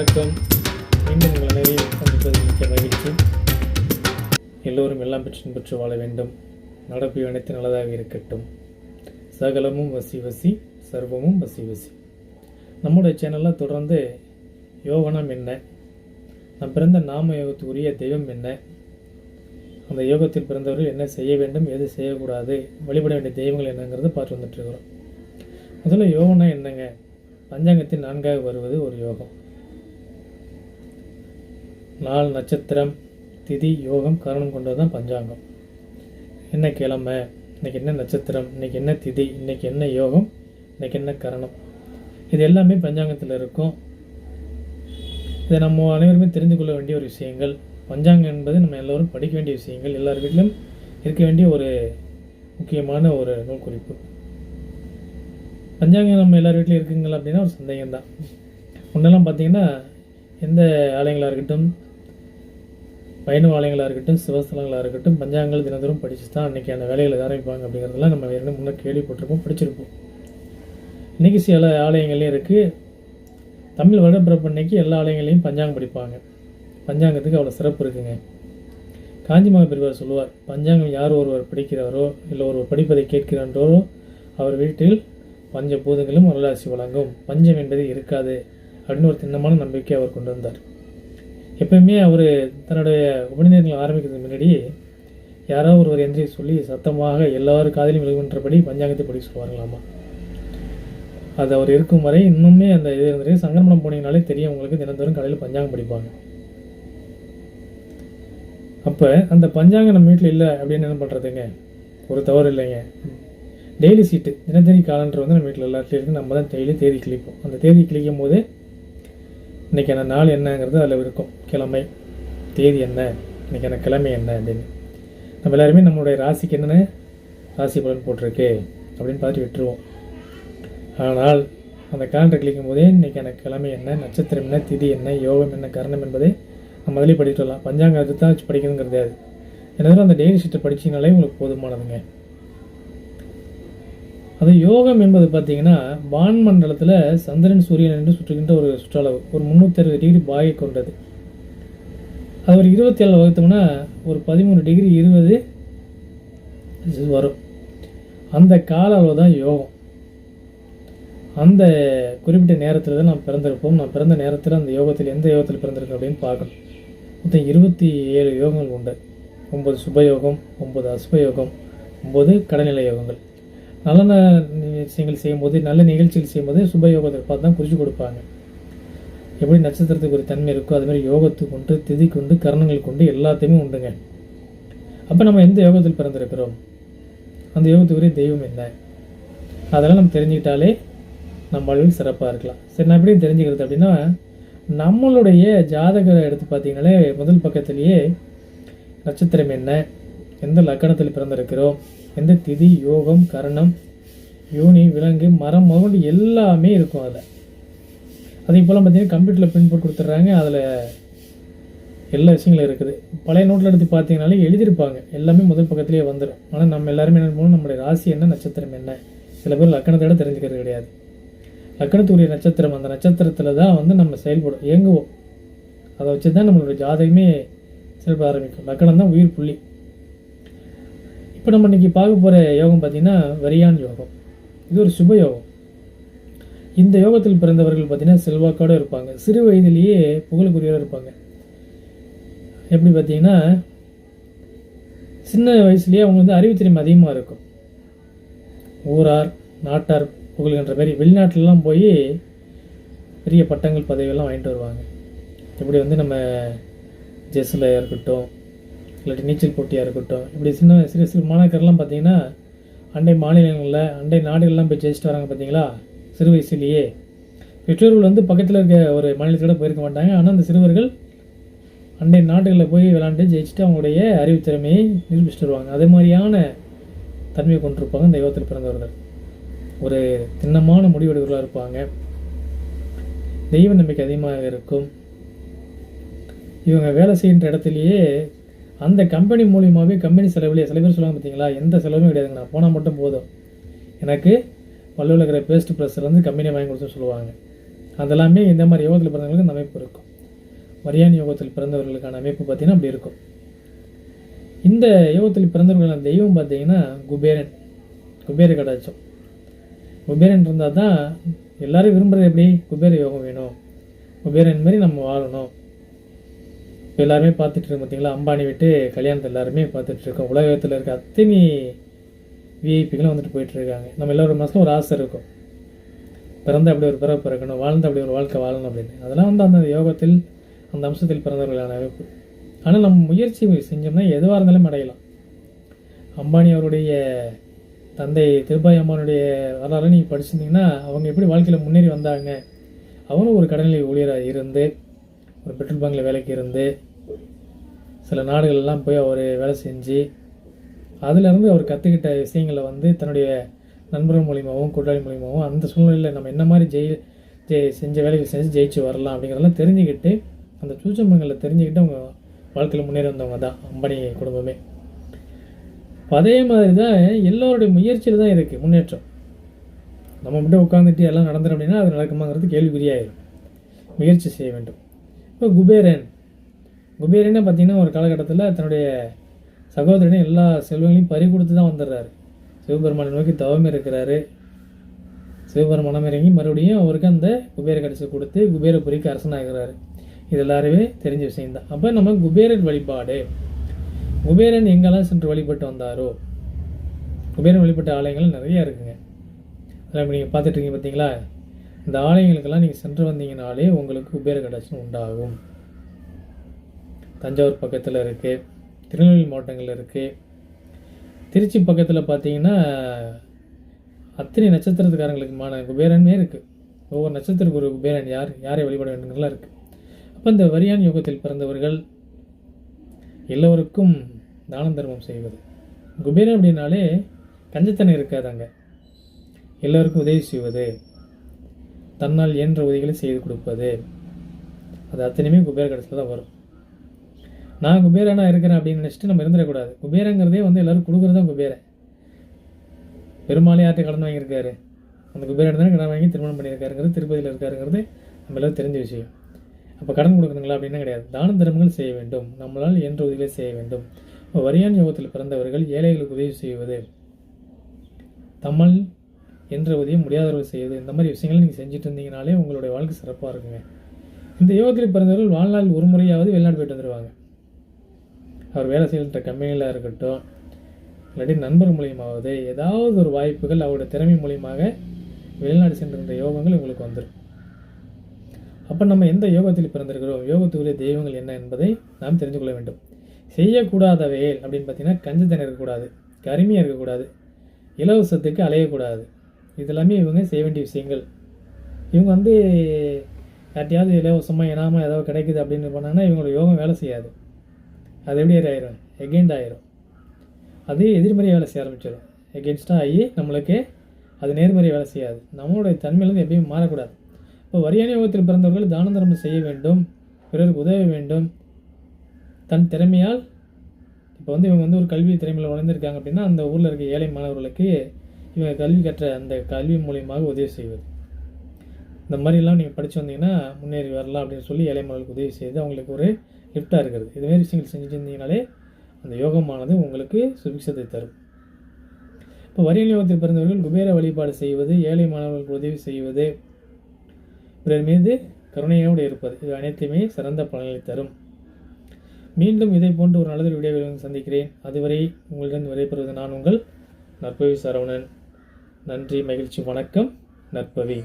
வணக்கம். மீண்டும் உங்கள் அனைவரையும் சந்திப்பது மிக்க மகிழ்ச்சி. எல்லோரும் எல்லாம் பெற்று பெற்று வாழ வேண்டும். நடப்பு அனைத்து நல்லதாக இருக்கட்டும். சகலமும் வசி வசி சர்வமும் வசி வசி. நம்முடைய சேனலில் தொடர்ந்து யோகனம் என்ன? நம் பிறந்த நாம யோகத்துக்குரிய தெய்வம் என்ன? அந்த யோகத்தில் பிறந்தவர்கள் என்ன செய்ய வேண்டும் எது செய்யக்கூடாது வழிபட வேண்டிய தெய்வங்கள் என்னங்கிறது பார்த்து வந்துட்டு இருக்கிறோம். முதல்ல யோகம்னா என்னங்க? பஞ்சாங்கத்தில் நான்காக வருவது ஒரு யோகம். நாள் நட்சத்திரம் திதி யோகம் காரணம் கொண்டது தான் பஞ்சாங்கம். என்ன கிழமை? இன்னைக்கு என்ன நட்சத்திரம்? இன்னைக்கு என்ன திதி? இன்றைக்கி என்ன யோகம்? இன்னைக்கு என்ன கரணம்? இது எல்லாமே பஞ்சாங்கத்தில் இருக்கும். இதை நம்ம அனைவருமே தெரிந்து கொள்ள வேண்டிய ஒரு விஷயங்கள். பஞ்சாங்கம் என்பது நம்ம எல்லோரும் படிக்க வேண்டிய விஷயங்கள். எல்லார் வீட்டிலும் இருக்க வேண்டிய ஒரு முக்கியமான ஒரு நூல் குறிப்பு. பஞ்சாங்கம் நம்ம எல்லார் வீட்டிலையும் இருக்குங்களா அப்படின்னா ஒரு சந்தேகம் தான் முன்னெல்லாம் பார்த்திங்கன்னா எந்த ஆலயங்களாக இருக்கட்டும் பயண ஆலயங்களாக இருக்கட்டும் சிவஸ்தலங்களாக இருக்கட்டும் பஞ்சாங்கங்கள் தினந்தோறும் படித்து தான் அன்றைக்கான வேலைகளை ஆரம்பிப்பாங்க அப்படிங்கிறதெல்லாம் நம்ம வேறு முன்னே கேள்விப்பட்டிருப்போம் படிச்சிருப்போம். இன்றைக்கி சில ஆலயங்கள்லேயும் இருக்குது தமிழ் வருடப்பிறப்பு அன்னைக்கு எல்லா ஆலயங்களையும் பஞ்சாங்கம் படிப்பாங்க. பஞ்சாங்கத்துக்கு அவ்வளோ சிறப்பு இருக்குங்க. காஞ்சி மகா சொல்லுவார் பஞ்சாங்கம் யார் ஒருவர் படிக்கிறாரோ இல்லை ஒருவர் படிப்பதை கேட்கிறான்றோ அவர் வீட்டில் பஞ்ச பூதங்களும் அருளாசி வழங்கும். பஞ்சம் என்பது இருக்காது அப்படின்னு ஒரு திண்ணமான நம்பிக்கை அவர் கொண்டு வந்தார். எப்பயுமே அவர் தன்னுடைய உபநிதங்கள் ஆரம்பிக்கிறதுக்கு முன்னாடி யாரோ ஒருவர் என்று சொல்லி சத்தமாக எல்லாரும் காதலையும் விழுகின்றபடி பஞ்சாங்கத்தை படி சொல்லுவாங்களாமா அது அவர் இருக்கும் வரை இன்னுமே அந்த இது இருந்துட்டு சங்கரமணம் போனீங்கனாலே தெரியும் உங்களுக்கு தினந்தோறும் காலையில் பஞ்சாங்கம் படிப்பாங்க. அப்போ அந்த பஞ்சாங்கம் நம்ம வீட்டில் இல்லை அப்படின்னு என்ன பண்ணுறதுங்க ஒரு தவறு இல்லைங்க. டெய்லி சீட்டு தினத்தனி காலண்டர் வந்து நம்ம வீட்டில் எல்லாத்துலேயும் இருக்குது நம்ம தான் டெய்லி தேதி கிளிப்போம் அந்த தேதி கிளிக்கும் போது இன்றைக்கான நாள் என்னங்கிறது அதில் இருக்கும். கிழமை தேதி என்ன? இன்றைக்கான கிழமை என்ன அப்படின்னு. நம்ம எல்லாருமே நம்மளுடைய ராசிக்கு என்னென்ன ராசி பலன் போட்டிருக்கு அப்படின்னு பார்த்து விட்டுருவோம். ஆனால் அந்த கேலண்டர் கிளிக்கும் போதே இன்றைக்கான கிழமை என்ன? நட்சத்திரம் என்ன? திதி என்ன? யோகம் என்ன? கரணம் என்பதை நம்ம அதிலே படிச்சுட்டு வரலாம் பஞ்சாங்கத்தை தான் வச்சு படிக்கணுங்கிறது கிடையாது என்ன அந்த டெய்லி ஷீட்டை படிச்சிங்கனாலே உங்களுக்கு போதுமானதுங்க. அது யோகம் என்பது பார்த்தீங்கன்னா வான்மண்டலத்தில் சந்திரன் சூரியன் என்று சுற்றுகின்ற ஒரு சுற்றளவு. ஒரு முந்நூற்றி அறுபது டிகிரி பாகை கொண்டது. அது ஒரு இருபத்தி ஏழு வகுத்தோம்னா ஒரு பதிமூணு டிகிரி இருபது வரும். அந்த கால அளவு தான் யோகம். அந்த குறிப்பிட்ட நேரத்தில் தான் நான் பிறந்திருப்போம். நான் பிறந்த நேரத்தில் அந்த யோகத்தில் எந்த யோகத்தில் பிறந்திருக்கேன் அப்படின்னு பார்க்கணும். மொத்தம் இருபத்தி ஏழு யோகங்கள் உண்டு. ஒம்பது சுபயோகம் ஒம்பது அசுபயோகம் ஒம்பது கடநிலை யோகங்கள். நல்ல விஷயங்கள் செய்யும்போது நல்ல நிகழ்ச்சிகள் செய்யும்போது சுபயோகத்தை பார்த்து தான் குறித்து கொடுப்பாங்க. எப்படி நட்சத்திரத்துக்கு ஒரு தன்மை இருக்கோ அது மாதிரி யோகத்துக்கு உண்டு திதிக்கு உண்டு கரணங்களுக்கு கொண்டு எல்லாத்தையுமே உண்டுங்க. அப்போ நம்ம எந்த யோகத்தில் பிறந்திருக்கிறோம்? அந்த யோகத்துக்குரிய தெய்வம் என்ன? அதெல்லாம் நம்ம தெரிஞ்சுக்கிட்டாலே நம்ம வாழ்வில் சிறப்பாக இருக்கலாம். சரி நான் எப்படி தெரிஞ்சுக்கிறது அப்படின்னா நம்மளுடைய ஜாதக எடுத்து பார்த்தீங்கன்னாலே முதல் பக்கத்திலேயே நட்சத்திரம் என்ன? எந்த லக்கணத்தில் பிறந்திருக்கிறோம் எந்த திதி யோகம் கரணம் யூனி விலங்கு மரம் முதல் எல்லாமே இருக்கும் அதில். அதே போல் பார்த்தீங்கன்னா கம்ப்யூட்டரில் பிரிண்ட் போட்டு கொடுத்துட்றாங்க. அதில் எல்லா விஷயங்களும் இருக்குது. பழைய நோட்டில் எடுத்து பார்த்தீங்கனாலே எழுதியிருப்பாங்க. எல்லாமே முதல் பக்கத்துலேயே வந்துடும் ஆனால் நம்ம எல்லாருமே என்ன போகணும் நம்மளுடைய ராசி என்ன நட்சத்திரம் என்ன? சில பேர் லக்கணத்தோட தெரிஞ்சுக்கிறது கிடையாது. லக்கணத்துக்குரிய நட்சத்திரம் அந்த நட்சத்திரத்தில் தான் வந்து நம்ம செயல்படும் இயங்குவோம். அதை வச்சு தான் நம்மளுடைய ஜாதகமே செயல்பட ஆரம்பிக்கும். லக்கணம் தான் உயிர் புள்ளி. இப்போ நம்ம இன்றைக்கி பார்க்க போகிற யோகம் பார்த்தீங்கன்னா வரியான் யோகம். இது ஒரு சுப யோகம். இந்த யோகத்தில் பிறந்தவர்கள் பார்த்திங்கன்னா செல்வாக்கோடு இருப்பாங்க. சிறு வயதிலேயே புகழுக்குரியவராக இருப்பாங்க. எப்படி பார்த்தீங்கன்னா சின்ன வயசுலேயே அவங்க வந்து அறிவுத்திறமை அதிகமாக இருக்கும். ஊரார் நாட்டார் புகழ்கின்ற மாதிரி வெளிநாட்டிலலாம் போய் பெரிய பட்டங்கள் பதவியெல்லாம் வாங்கிட்டு வருவாங்க. இப்படி வந்து நம்ம ஜெஸ்ஸில் இருக்கட்டும் இல்லாட்டி நீச்சல் போட்டியாக இருக்கட்டும். இப்படி சின்ன சிறு சிறு மாணாக்கர்லாம் பார்த்தீங்கன்னா அண்டை மாநிலங்களில் அண்டை நாடுகள்லாம் போய் ஜெயிச்சுட்டு வராங்க பார்த்தீங்களா சிறு வயசுலேயே. பெற்றோர்கள் வந்து பக்கத்தில் இருக்க ஒரு மாநிலத்தோட போயிருக்க மாட்டாங்க. ஆனால் அந்த சிறுவர்கள் அண்டை நாடுகளில் போய் விளாண்டு ஜெயிச்சுட்டு அவங்களுடைய அறிவுத்திறமையை நிரூபிச்சுட்டு வருவாங்க. அதே மாதிரியான தன்மையை கொண்டிருப்பாங்க இந்த யோகத்தில் பிறந்தவர்கள். ஒரு திண்ணமான முடிவெடுவர்களாக இருப்பாங்க. தெய்வ நம்பிக்கை அதிகமாக இருக்கும். இவங்க வேலை செய்கின்ற இடத்துலையே அந்த கம்பெனி மூலியமாகவே கம்பெனி செலவுலேயே சில பேர் சொல்லுவாங்க பார்த்தீங்களா எந்த செலவும் கிடையாதுங்க நான் போனால் மட்டும் போதும். எனக்கு வள்ளுவில் இருக்கிற பேஸ்ட் ப்ரெஸ்லேருந்து கம்பெனியை வாங்கி கொடுத்து சொல்லுவாங்க. அதெல்லாமே இந்த மாதிரி யோகத்தில் பிறந்தவங்களுக்கு அந்த அமைப்பு இருக்கும். மரியான் யோகத்தில் பிறந்தவர்களுக்கான அமைப்பு பார்த்தீங்கன்னா அப்படி இருக்கும். இந்த யோகத்தில் பிறந்தவர்களான தெய்வம் பார்த்தீங்கன்னா குபேரன் குபேர கடாச்சம் குபேரன் இருந்தால் தான் எல்லோரும் விரும்புகிறது எப்படி? குபேர யோகம் வேணும். குபேரன் மாதிரி நம்ம வாழணும். இப்போ எல்லாருமே பார்த்துட்டு இருக்கோம் பார்த்தீங்களா? அம்பானி விட்டு கல்யாணத்தை எல்லாருமே பார்த்துட்டு இருக்கோம் உலகத்தில் இருக்க அத்தனை விஐபிகளும் வந்துட்டு போயிட்டுருக்காங்க. நம்ம எல்லோரும் மனசுல ஒரு ஆசை இருக்கும். பிறந்த அப்படி ஒரு பிறப்பு பிறக்கணும்? வாழ்ந்த அப்படி ஒரு வாழ்க்கை வாழணும் அப்படின்னு. அதெல்லாம் வந்து அந்த யோகத்தில் அந்த அம்சத்தில் பிறந்தவர்களான அமைப்பு ஆனால் நம்ம முயற்சி செஞ்சோம்னா எதுவாக இருந்தாலும் அடையலாம். அம்பானி அவருடைய தந்தை திருபாய் அம்மானுடைய வரலாறு நீங்கள் படிச்சிருந்தீங்கன்னா அவங்க எப்படி வாழ்க்கையில் முன்னேறி வந்தாங்க? அவரும் ஒரு கடனில் ஊழியராக இருந்து ஒரு பெட்ரோல் பங்கில் வேலைக்கு இருந்து சில நாடுகள்லாம் போய் அவர் வேலை செஞ்சு அதிலேருந்து அவர் கற்றுக்கிட்ட விஷயங்களை வந்து தன்னுடைய நண்பர்கள் மூலியமாகவும் கூட்டாளி மூலியமாகவும் அந்த சூழ்நிலையில் நம்ம என்ன மாதிரி ஜெயி ஜெய் செஞ்ச வேலைகள் செஞ்சு ஜெயிச்சு வரலாம் அப்படிங்கிறதெல்லாம் தெரிஞ்சுக்கிட்டு அந்த சூச்சமங்களை தெரிஞ்சுக்கிட்டு அவங்க வாழ்க்கையில் முன்னேறி வந்தவங்க தான் அம்பானி குடும்பமே. அதே மாதிரி தான் எல்லோருடைய முயற்சியில் தான் இருக்குது முன்னேற்றம். நம்ம மட்டும் உட்காந்துட்டு எல்லாம் நடந்துடும் அப்படின்னா அது நடக்குமாங்கிறது கேள்விக்குறியாயிடும் முயற்சி செய்ய வேண்டும். இப்போ குபேரன் குபேரனே பார்த்தீங்கன்னா ஒரு காலகட்டத்தில் தன்னுடைய சகோதரனே எல்லா செல்வங்களையும் பறி கொடுத்து தான் வந்துடுறாரு. சிவபெருமானை நோக்கி தவம் இருக்கிறாரு. சிவபெருமானம் இறங்கி மறுபடியும் அவருக்கு அந்த குபேர கடைசி கொடுத்து குபேரபுரிக்கு அரசனாகிறாரு. இது எல்லாருமே தெரிஞ்ச விஷயம்தான் அப்போ நம்ம குபேரன் வழிபாடு. குபேரன் எங்கெல்லாம் சென்று வழிபட்டு வந்தாரோ? குபேரன் வழிபட்ட ஆலயங்கள் நிறைய இருக்குங்க. அதில் இப்போ நீங்கள் பார்த்துட்டு இருக்கீங்க பார்த்தீங்களா? இந்த ஆலயங்களுக்கெல்லாம் நீங்கள் சென்று வந்தீங்கனாலே உங்களுக்கு குபேர கடாட்சம் உண்டாகும். தஞ்சாவூர் பக்கத்தில் இருக்குது திருநெல்வேலி மாவட்டங்களில் இருக்குது திருச்சி பக்கத்தில் பார்த்தீங்கன்னா அத்தனை நட்சத்திரத்துக்காரங்களுக்குமான குபேரனே இருக்குது ஒவ்வொரு நட்சத்திரக்கு குரு குபேரன் யார் யாரை வழிபட வேண்டும்லாம் இருக்குது அப்போ இந்த வரியான் யோகத்தில் பிறந்தவர்கள் எல்லோருக்கும் தானம் தர்மம் செய்வது. குபேரன் அப்படின்னாலே கஞ்சத்தனம் இருக்காது அங்கே. எல்லோருக்கும் உதவி செய்வது. தன்னால் இயன்ற உதவிகளை செய்து கொடுப்பது. அது அத்தனையுமே குபேர கடத்தில் தான் வரும். நான் குபேரனா இருக்கிறேன் அப்படின்னு நினச்சிட்டு நம்ம இருந்துடக்கூடாது. குபேரங்கிறதே வந்து எல்லாரும் கொடுக்குறது தான் குபேரன். பெருமாளே யார்கிட்ட கடன் வாங்கியிருக்காரு? அந்த குபேரன் தானே கடன் வாங்கி திருமணம் பண்ணியிருக்காருங்கிறது திருப்பதியில் இருக்காருங்கிறது நம்ம எல்லாரும் தெரிஞ்ச விஷயம். அப்போ கடன் கொடுக்கணுங்களா அப்படின்னா கிடையாது. தான தர்மங்கள் செய்ய வேண்டும். நம்மளால் இயன்ற உதவிகளை செய்ய வேண்டும். இப்போ வரியான் யோகத்தில் பிறந்தவர்கள் ஏழைகளுக்கு உதவி செய்வது தமிழ் என்ற உதவி முடியாதவர்கள் செய்வது இந்த மாதிரி விஷயங்களை நீங்கள் செஞ்சுட்டு இருந்தீங்கனாலே உங்களுடைய வாழ்க்கை சிறப்பாக இருக்குங்க. இந்த யோகத்தில் பிறந்தவர்கள் வாழ்நாள் ஒரு முறையாவது வெளிநாடு போயிட்டு வந்துடுவாங்க அவர் வேலை செய்கின்ற கம்பெனியில் இருக்கட்டும் இல்லாட்டி நண்பர் மூலியமாவது ஏதாவது ஒரு வாய்ப்புகள் அவருடைய திறமை மூலியமாக வெளிநாடு சென்றிருந்த யோகங்கள் உங்களுக்கு வந்துடும் அப்போ நம்ம எந்த யோகத்தில் பிறந்திருக்கிறோம்? யோகத்துக்குரிய தெய்வங்கள் என்ன என்பதை நாம் தெரிந்து கொள்ள வேண்டும். செய்யக்கூடாதவைகள் அப்படின்னு பார்த்தீங்கன்னா கஞ்சத்தனம் இருக்கக்கூடாது கருமையாக இருக்கக்கூடாது இலவசத்துக்கு அலையக்கூடாது. இதெல்லாமே இவங்க செய்ய வேண்டிய விஷயங்கள். இவங்க வந்து யார்ட்டையாவது இலவசமாக இனாமல் ஏதாவது கிடைக்குது அப்படின்னு பண்ணாங்கன்னா இவங்களோட யோகம் வேலை செய்யாது. அது எப்படி ஆயிரும்? எகெயின்ட் ஆயிரும். அது எதிர்மறையாக வேலை செய்ய ஆரம்பிச்சிடும் எகெயின்ஸ்டாக ஆகி நம்மளுக்கு அது நேர்மறையாக வேலை செய்யாது. நம்மளுடைய தன்மையிலேருந்து எப்பயும் மாறக்கூடாது. இப்போ வரியான யோகத்தில் பிறந்தவர்கள் தான தர்மம் செய்ய வேண்டும். பிறருக்கு உதவ வேண்டும். தன் திறமையால் இப்போ வந்து இவங்க வந்து ஒரு கல்வி திறமையில் வளர்ந்துருக்காங்க அப்படின்னா அந்த ஊரில் இருக்க ஏழை மாணவர்களுக்கு இவங்க கல்வி கற்ற அந்த கல்வி மூலியமாக உதவி செய்வது. இந்த மாதிரிலாம் நீங்கள் படித்து வந்தீங்கன்னா முன்னேறி வரலாம் அப்படின்னு சொல்லி ஏழை மாணவர்களுக்கு உதவி செய்து அவங்களுக்கு ஒரு லிஃப்டாக இருக்கிறது. இதுமாரி விஷயங்கள் செஞ்சுருந்தீங்கனாலே இருந்தீங்கனாலே அந்த யோகமானது உங்களுக்கு சுபிக்ஷத்தை தரும். இப்போ வரியல் யோகத்தில் பிறந்தவர்கள் குபேர வழிபாடு செய்வது ஏழை மாணவர்களுக்கு உதவி செய்வது பிறர் மீது கருணையோடு இருப்பது இது அனைத்துமே சிறந்த பலன்களை தரும். மீண்டும் இதை போன்று ஒரு நல்லதொரு வீடியோவில் சந்திக்கிறேன். அதுவரை உங்களிடம் விடைபெறுவது நான் உங்கள் நற்பவி சரவணன். நன்றி மகிழ்ச்சி வணக்கம். நற்பவி.